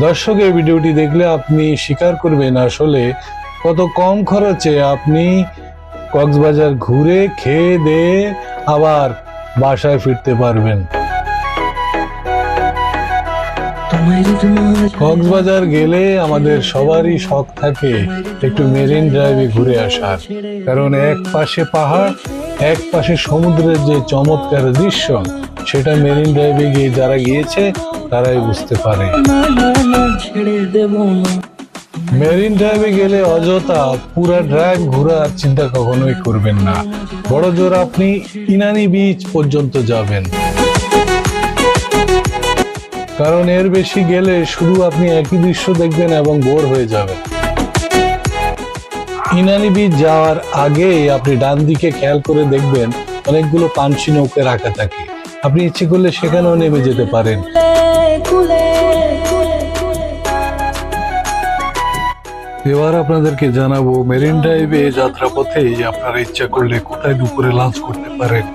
দর্শক এই ভিডিওটি দেখলে আপনি স্বীকার করবেন আসলে কত কম খরচে আপনি কক্সবাজার ঘুরে খেয়ে দিয়ে আবার বাসায় ফিরতে পারবেন। কক্সবাজার গেলে আমাদের সবারই শখ থাকে একটু মেরিন ড্রাইভে ঘুরে আসার। কারণ এক পাশে পাহাড়, এক পাশে সমুদ্রের যে চমৎকার দৃশ্য, সেটা মেরিন ড্রাইভে গিয়ে যারা গিয়েছে তারাই বুঝতে পারে। মেরিন ড্রাইভে গেলে অযথা পুরা ড্রাইভ ঘোরার চিন্তা কখনোই করবেন না। বড় জোর আপনি ইনানি বিচ পর্যন্ত যাবেন। কারণ এর বেশি গেলে শুধু আপনি একই দৃশ্য দেখবেন এবং বোর হয়ে যাবেন। ইনানি বিচ যাওয়ার আগে আপনি ডান দিকে খেয়াল করে দেখবেন অনেকগুলো পানসি নৌকে রাখা থাকে। আপনি ইচ্ছে করলে সেখানেও নেমে যেতে পারেন। এবার আপনাদেরকে জানাব মেরিন ড্রাইভে যাত্রাপথে আপনারা ইচ্ছা করলে কোথায় দুপুরে লাঞ্চ করতে পারেন।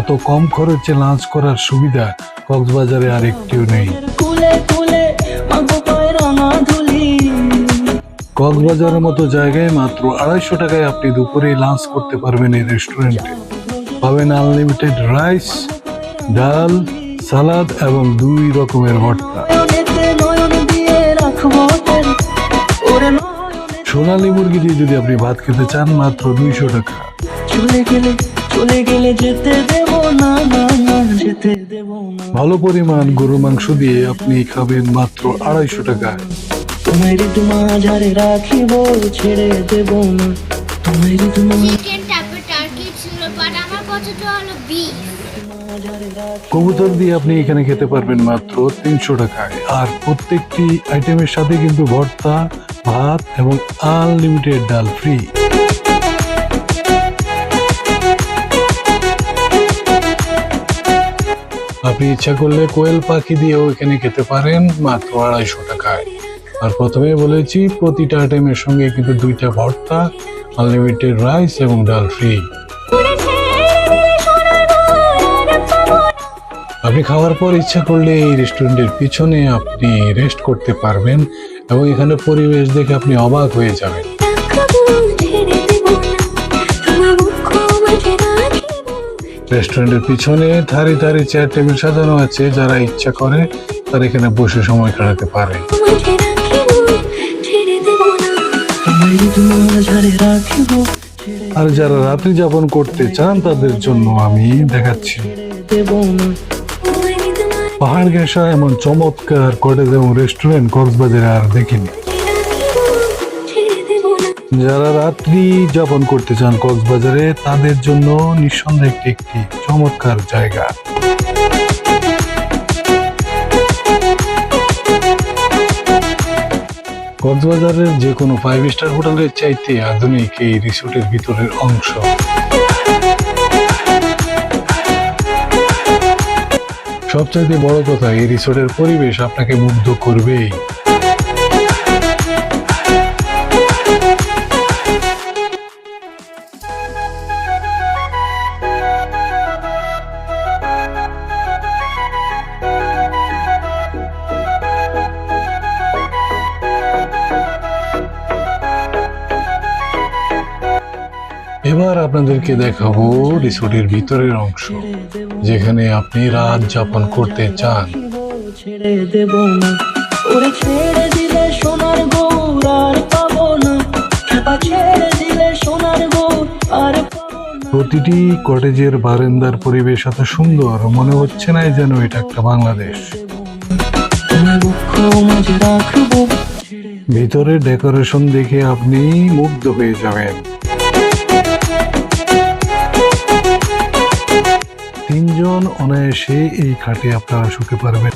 এত কম খরচে লাঞ্চ করার সুবিধা কক্সবাজারে আর একটিও নেই কক্সবাজারের মতো জায়গায় মাত্র আড়াইশো টাকায় আপনি দুপুরে লাঞ্চ করতে পারবেন এই রেস্টুরেন্টে। পাবেন আনলিমিটেড রাইস ডাল সালাদ এবং দুই রকমের ভর্তা। সোনালী মুরগি দিয়ে যদি আপনি ভাত খেতে চান, মাত্র দুইশো টাকা। ভালো পরিমাণ গরু মাংস দিয়ে আপনি খাবেন মাত্র আড়াইশো রাখিব ছেড়ে দেব না তোমার কবুতর দিয়ে আপনি এখানে খেতে পারবেন মাত্র তিনশো টাকায়। আর প্রত্যেকটি আইটেমের সাথে কিন্তু ভর্তা, ভাত এবং আনলিমিটেড ডাল ফ্রি আপনি ইচ্ছা করলে কোয়েল পাখি দিয়েও এখানে খেতে পারেন মাত্র আড়াইশো টাকায়। আর প্রথমে বলেছি, প্রতিটা আইটেমের সঙ্গে কিন্তু দুইটা ভর্তা আনলিমিটেড রাইস এবং ডাল ফ্রি আপনি খাওয়ার পর ইচ্ছা করলে এই রেস্টুরেন্টের পিছনে আপনি রেস্ট করতে পারবেন এবং এখানে পরিবেশ দেখে আপনি অবাক হয়ে যাবেন। রেস্টুরেন্টের পিছনে ধারে ধারে চেয়ার, টেবিল সাজানো আছে। যারা ইচ্ছা করে, তারা এখানে বসে সময় কাটাতে পারে। আর যারা রাত্রি যাপন করতে চান, তাদের জন্য আমি দেখাচ্ছি। পাহাড় ঘেঁষা এমন চমৎকার কটেজ এবং রেস্টুরেন্ট কক্সবাজারে আর দেখিনি। যারা রাত্রি যাপন করতে চান কক্সবাজারে, তাদের জন্য নিঃসন্দেহে একটি একটি চমৎকার জায়গা। কক্সবাজারের যে কোনো ফাইভ স্টার হোটেলের চাইতে আধুনিক এই রিসোর্টের ভিতরের অংশ। সবচাইতে বড় কথা এই রিসোর্টের পরিবেশ আপনাকে মুগ্ধ করবেই। এবার আপনাদেরকে দেখাবো রিসোর্টের ভিতরের অংশ যেখানে আপনি রাত যাপন করতে চান। ছেড়ে দেব না। ওরে ছেড়ে দিলে সোনার গৌর আর পাবো না। খেপা ছেড়ে দিলে সোনার গৌর আর প্রতিটি কটেজের বারান্দার পরিবেশ এত সুন্দর মনে হচ্ছে না যেন এটা একটা বাংলাদেশ। ভিতরে ডেকোরেশন দেখে আপনি মুগ্ধ হয়ে যাবেন। অনায়াসে এই খাটে আপনারা শুতে পারবেন।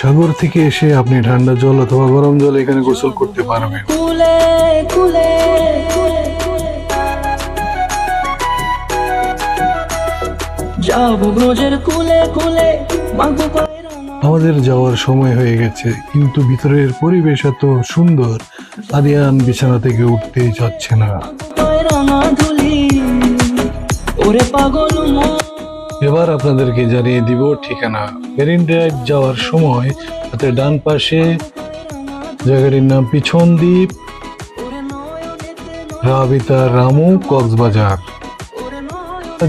সাগর থেকে এসে আপনি ঠান্ডা জল অথবা গরম জল এখানে গোসল করতে পারবেন। আমাদের যাওয়ার সময় হয়ে গেছে কিন্তু ভিতরের পরিবেশ এত সুন্দর আদিয়ান বিছানা থেকে উঠতেই যাচ্ছে না। ওরে পাগল এবার আপনাদেরকে জানিয়ে দিব ঠিকানা। মেরিন ড্রাইভ যাওয়ার সময় হাতে ডান পাশে জায়গাটির নাম পিছন দ্বীপ রাবিতা রামু কক্সবাজার।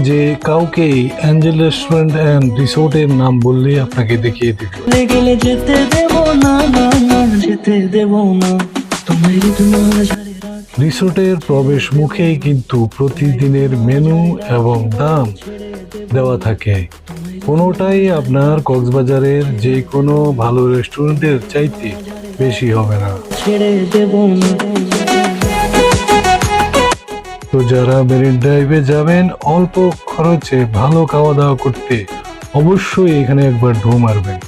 যে কাউকে অ্যাঞ্জেল রেস্টুরেন্ট অ্যান্ড রিসোর্টের নাম বললে আপনাকে দেখিয়ে গেলে যেতে দেব না যেতে দেব না। তোমার রিসোর্টের প্রবেশ মুখেই কিন্তু প্রতিদিনের মেনু এবং দাম দেওয়া থাকে। কোনোটাই আপনার কক্সবাজারের যে কোনো ভালো রেস্টুরেন্টের চাইতে বেশি হবে না। তো যারা মেরিন ড্রাইভে যাবেন অল্প খরচে ভালো খাওয়া দাওয়া করতে অবশ্যই এখানে একবার ঢু মারবেন।